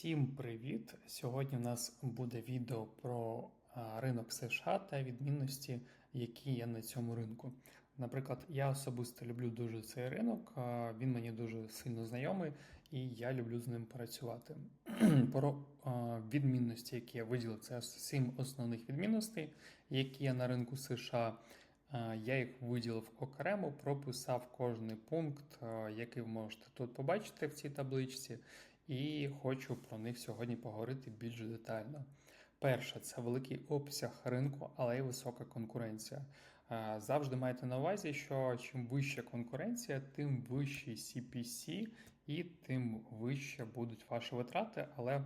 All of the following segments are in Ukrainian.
Всім привіт! Сьогодні в нас буде відео про ринок США та відмінності, які є на цьому ринку. Наприклад, я особисто люблю дуже цей ринок, він мені дуже сильно знайомий, і я люблю з ним працювати. Про відмінності, які я виділив, це сім основних відмінностей, які є на ринку США. Я їх виділив окремо, прописав кожний пункт, який ви можете тут побачити в цій табличці і хочу про них сьогодні поговорити більш детально. Перше, це великий обсяг ринку, але й висока конкуренція. Е, Завжди майте на увазі, що чим вища конкуренція, тим вищий CPC і тим вище будуть ваші витрати, але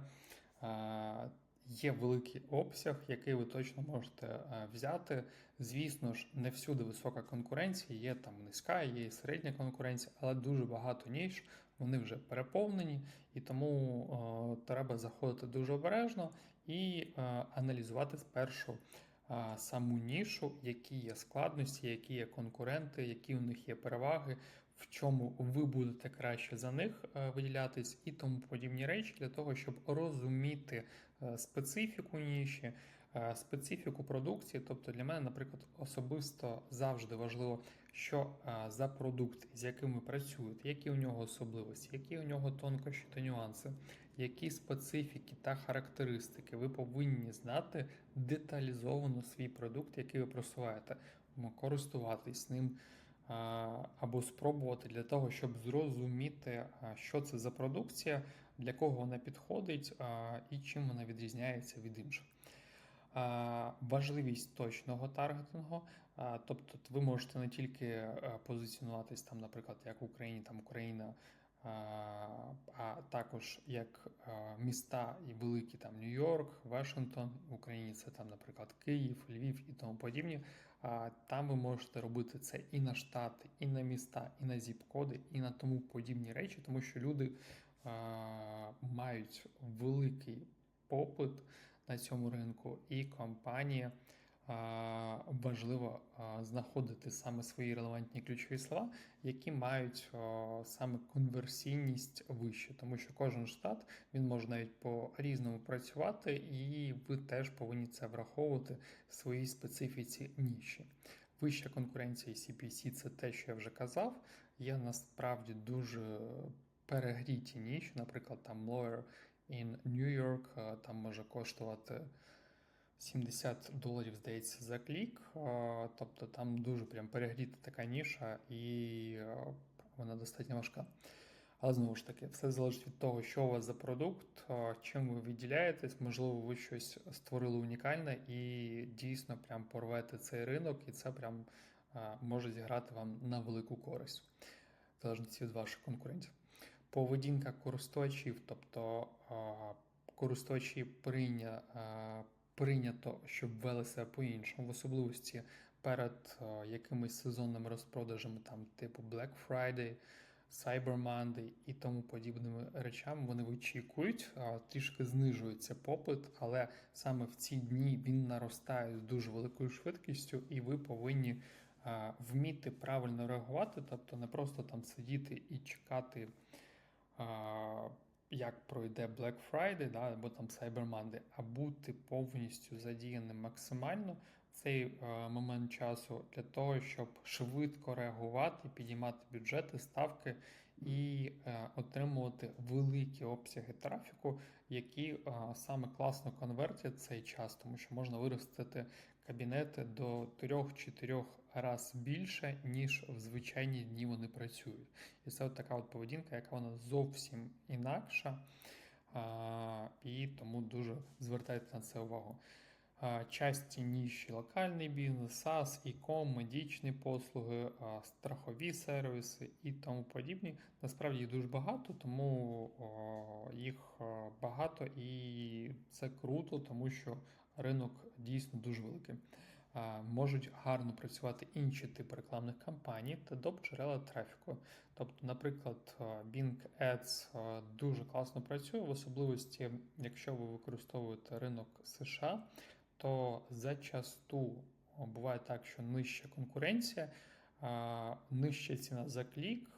е, є великий обсяг, який ви точно можете е, взяти. Звісно ж, не всюди висока конкуренція, є там низька, є середня конкуренція, але дуже багато ніж, вони вже переповнені, і тому е, треба заходити дуже обережно і е, аналізувати спершу е, саму нішу, які є складності, які є конкуренти, які у них є переваги, в чому ви будете краще за них виділятись, і тому подібні речі для того, щоб розуміти специфіку ніші, специфіку продукції. Тобто для мене, наприклад, особисто завжди важливо, що за продукт, з яким ви працюєте, які у нього особливості, які у нього тонкощі та нюанси, які специфіки та характеристики ви повинні знати деталізовано свій продукт, який ви просуваєте, користуватись ним. Або спробувати для того, щоб зрозуміти, що це за продукція, для кого вона підходить і чим вона відрізняється від інших. Важливість точного таргетингу, тобто ви можете не тільки е, позиціонуватись там, наприклад, як в Україні, там Україна, а, також як е, міста і великі там Нью-Йорк, Вашингтон, в Україні це там, наприклад, Київ, Львів і тому подібні. Там ви можете робити це і на штати, і на міста, і на зіп-коди, і на тому подібні речі, тому що люди мають великий попит на цьому ринку, і компанія а, важливо знаходити саме свої релевантні ключові слова, які мають саме конверсійність вище, тому що кожен штат він може навіть по різному працювати, і ви теж повинні це враховувати в своїй специфіці ніші. Вища конкуренція CPC – це те, що я вже казав. Є насправді дуже перегріті ніші, наприклад, там Lawyer York, е, там може коштувати 70 доларів, здається, за клік. Е, Тобто там дуже прям перегріта така ніша, і е, вона достатньо важка. Але знову ж таки, все залежить від того, що у вас за продукт, чим ви виділяєтесь, можливо, ви щось створили унікальне і дійсно прям порвете цей ринок, і це прям може зіграти вам на велику користь, в залежності від ваших конкурентів. Поведінка користувачів, тобто користувачі прийня, прийнято, щоб вели себе по-іншому, в особливості перед якимись сезонними розпродажами, там типу Black Friday, Cyber Monday і тому подібними речами вони вичікують, трішки знижується попит, але саме в ці дні він наростає з дуже великою швидкістю, і ви повинні вміти правильно реагувати, тобто не просто там сидіти і чекати. Як пройде Black Friday, да, або там Cyber Monday, а бути повністю задіяним максимально в цей е, момент часу для того, щоб швидко реагувати, підіймати бюджети, ставки і е, отримувати великі обсяги трафіку, які е, саме класно конвертять цей час, тому що можна виростити кабінети до 3-4 раз більше, ніж в звичайні дні вони працюють. І це от така от поведінка, яка вона зовсім інакша. І тому дуже звертайте на це увагу. Часті ніші локальний бізнес, SaaS, e-com, медичні послуги, страхові сервіси і тому подібні. Насправді їх дуже багато, тому їх багато і це круто, тому що ринок дійсно дуже великий. Можуть гарно працювати інші типи рекламних кампаній та доп джерела трафіку. Тобто, наприклад, Bing Ads дуже класно працює, в особливості, якщо ви використовуєте ринок США, то зачасту буває так, що нижча конкуренція. нижча ціна за клік,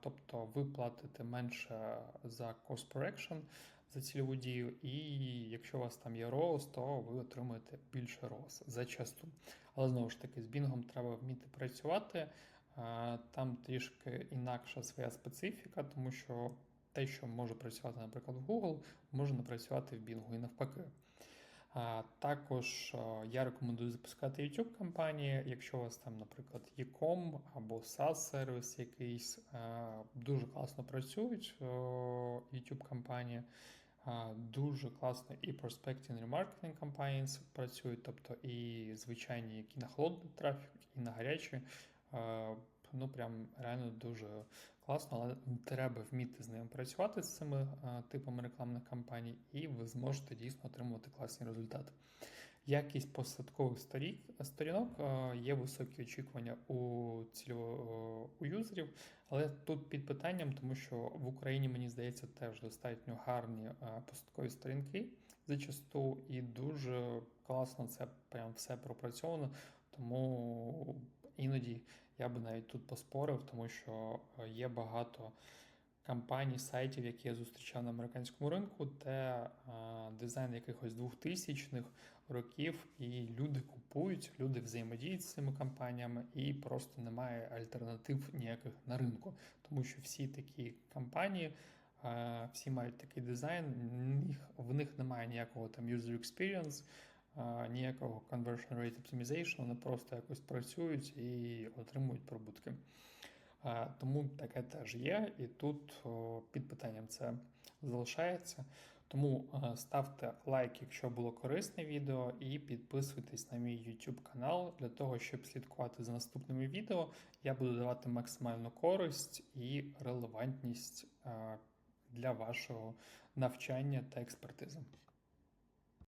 тобто ви платите менше за cost per action, за цільову дію, і якщо у вас там є роуз, то ви отримуєте більше ROAS зачасту. Але знову ж таки, з бінгом треба вміти працювати. Там трішки інакша своя специфіка, тому що те, що може працювати, наприклад, в Google, може не працювати в Bing і навпаки. Також я рекомендую запускати YouTube кампанії, якщо у вас там, наприклад, e-com або SaaS сервіс якийсь дуже класно працюють о, YouTube кампанії. Дуже класно і і marketing campaigns працюють, тобто і звичайні, які на холодний трафік, і на гарячі. Ну, прям реально дуже класно, але треба вміти з ними працювати з цими а, типами рекламних кампаній, і ви зможете дійсно отримувати класні результати. Якість посадкових сторі- сторінок а, є високі очікування у цільово у юзерів, але тут під питанням, тому що в Україні, мені здається, теж достатньо гарні посадкові сторінки зачасту, і дуже класно це прям все пропрацьовано. Тому іноді я би навіть тут поспорив, тому що е, є багато компаній, сайтів, які я зустрічав на американському ринку, де е, дизайн якихось 2000-х років, і люди купують, люди взаємодіють з цими компаніями, і просто немає альтернатив ніяких на ринку, тому що всі такі компанії. е, Всі мають такий дизайн, в них, немає ніякого там user experience, ніякого conversion rate optimization, вони просто якось працюють і отримують прибутки. Тому таке теж є, і тут під питанням це залишається. Тому ставте лайк, якщо було корисне відео, і підписуйтесь на мій YouTube канал для того, щоб слідкувати за наступними відео. Я буду давати максимальну користь і релевантність для вашого навчання та експертизи.